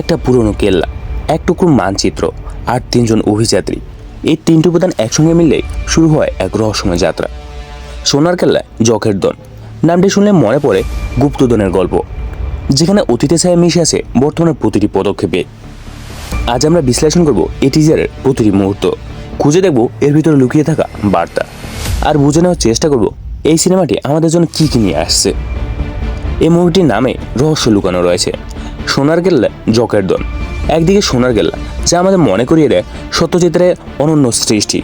একটা পুরনো কেল্লা, এক টুকরো মানচিত্র আর তিনজন অভিযাত্রী। এই তিনটি উপাদান একসঙ্গে মিললে শুরু হয় এক রহস্যময় যাত্রা। সোনার কেল্লায় জখের দন। নামটি শুনলে মনে পড়ে গুপ্তদনের গল্প, যেখানে অতীতে ছায়া মিশে আছে বর্তমানের প্রতিটি পদক্ষেপে। আজ আমরা বিশ্লেষণ করব এই টিজারের প্রতিটি মুহূর্ত। খুঁজে দেখব এর ভিতরে লুকিয়ে থাকা বার্তা। আর বুঝে নেওয়ার চেষ্টা করব এই সিনেমাটি আমাদের জন্য কী কী নিয়ে আসছে। এই মুভিটির নামে রহস্য লুকানো রয়েছে। সোনার গেল্লা, জকের দন একদিকে সোনার গেল্লা, যা আমাদের মনে করিয়ে দেয় সত্যচিত্রের অনন্য সৃষ্টি।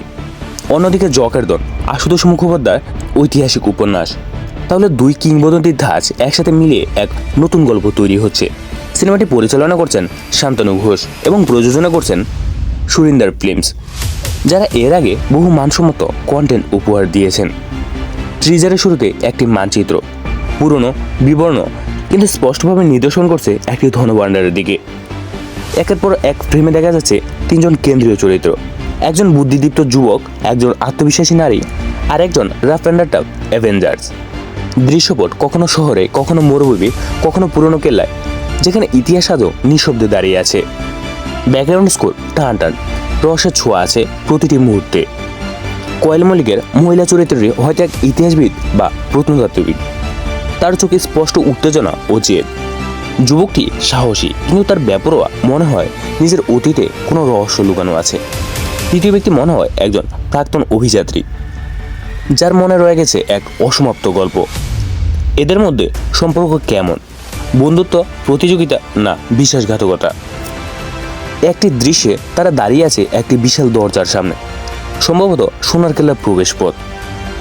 অন্যদিকে জকের দন আশুতোষ মুখোপাধ্যায় ঐতিহাসিক উপন্যাস। তাহলে দুই কিংবদন্তির ধাঁচ একসাথে মিলিয়ে এক নতুন গল্প তৈরি হচ্ছে। সিনেমাটি পরিচালনা করছেন শান্তনু ঘোষ এবং প্রযোজনা করছেন সুরিন্দার ফিল্মস, যারা এর আগে বহু মানসম্মত কন্টেন্ট উপহার দিয়েছেন। ট্রিজারের শুরুতে একটি মানচিত্র, পুরনো, বিবর্ণ কিন্তু স্পষ্টভাবে নিদর্শন করছে একটি ধনভাণ্ডারের দিকে। একের পর এক ফ্রেমে দেখা যাচ্ছে তিনজন কেন্দ্রীয় চরিত্র। একজন বুদ্ধিদীপ্ত যুবক, একজন আত্মবিশ্বাসী নারী, আর একজন রাফ অ্যান্ড টাফ অ্যাভেঞ্জার্স। দৃশ্যপট কখনো শহরে, কখনো মরুভূমি, কখনো পুরনো কেল্লায়, যেখানে ইতিহাস আজও নিঃশব্দে দাঁড়িয়ে আছে। ব্যাকগ্রাউন্ড স্কোর টান টান রসের ছোঁয়া আছে প্রতিটি মুহূর্তে। কয়েল মল্লিকের মহিলা চরিত্রটি হয়তো এক ইতিহাসবিদ বা প্রত্নতত্ত্ববিদ তার চোখে স্পষ্ট উত্তেজনা ও জেদ। যুবকটি সাহসী, কিন্তু তার ব্যাপরোয়া মনে হয় নিজের অতীতে কোনো রহস্য লুকানো আছে। তৃতীয় ব্যক্তি মনে হয় একজন প্রাক্তন অভিযাত্রী, যার মনে রয়ে গেছে এক অসমাপ্ত গল্প। এদের মধ্যে সম্পর্ক কেমন? বন্ধুত্ব, প্রতিযোগিতা না বিশ্বাসঘাতকতা? একটি দৃশ্যে তারা দাঁড়িয়ে আছে একটি বিশাল দরজার সামনে, সম্ভবত সোনার কেল্লার প্রবেশ পথ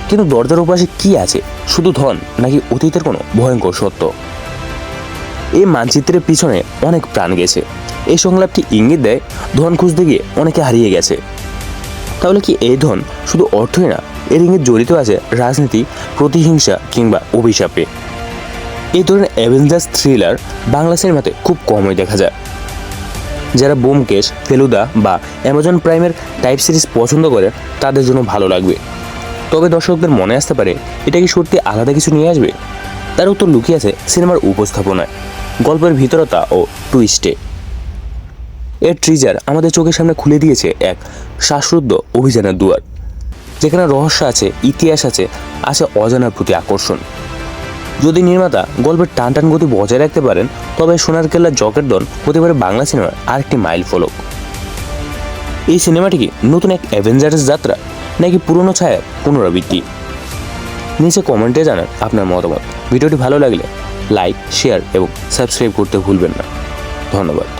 কিন্তু দরজার উপাশে কি আছে? শুধু ধন নাকি অতীতের কোনো ভয়ঙ্কর সত্য? এই মানচিত্রের পিছনে অনেক প্রাণ গেছে। এই সংলাপটি ইঙ্গিত দেয়, ধন খুঁজতে গিয়ে অনেকে হারিয়ে গেছে। তাহলে কি এই ধন শুধু অর্থই না, এর ইঙ্গিত জড়িত আছে রাজনীতি, প্রতিহিংসা কিংবা অভিশাপে। এই ধরনের অ্যাভেঞ্জার্স থ্রিলার বাংলা সিনেমাতে খুব কমই দেখা যায়। যারা বোমকেশ ফেলুদা বা অ্যামাজন প্রাইমের টাইপ সিরিজ পছন্দ করে, তাদের জন্য ভালো লাগবে। তবে দর্শকদের মনে আসতে পারে, এটা কি সত্যি আলাদা কিছু নিয়ে আসবে? তার উত্তর লুকিয়ে আছে সিনেমার উপস্থাপনায়, গল্পের ভিতরতা ও টুইস্টে এর ট্রিজার আমাদের চোখের সামনে খুলে দিয়েছে এক শ্বাসরুদ্ধ অভিযানের দুয়ার, যেখানে রহস্য আছে, ইতিহাস আছে আছে অজানার প্রতি আকর্ষণ। যদি নির্মাতা গল্পের টান টান গতি বজায় রাখতে পারেন, তবে সোনার কেল্লার জকের দল হতে পারে বাংলা সিনেমার আরেকটি মাইল ফলক এই সিনেমাটি কি নতুন এক অ্যাভেঞ্জার্স যাত্রা? নাকি পুরনো ছায়া পুনরাবৃত্তি? নিচে কমেন্টে জানান আপনার মতামত। ভিডিওটি ভালো লাগলে লাইক, শেয়ার এবং সাবস্ক্রাইব করতে ভুলবেন না। ধন্যবাদ।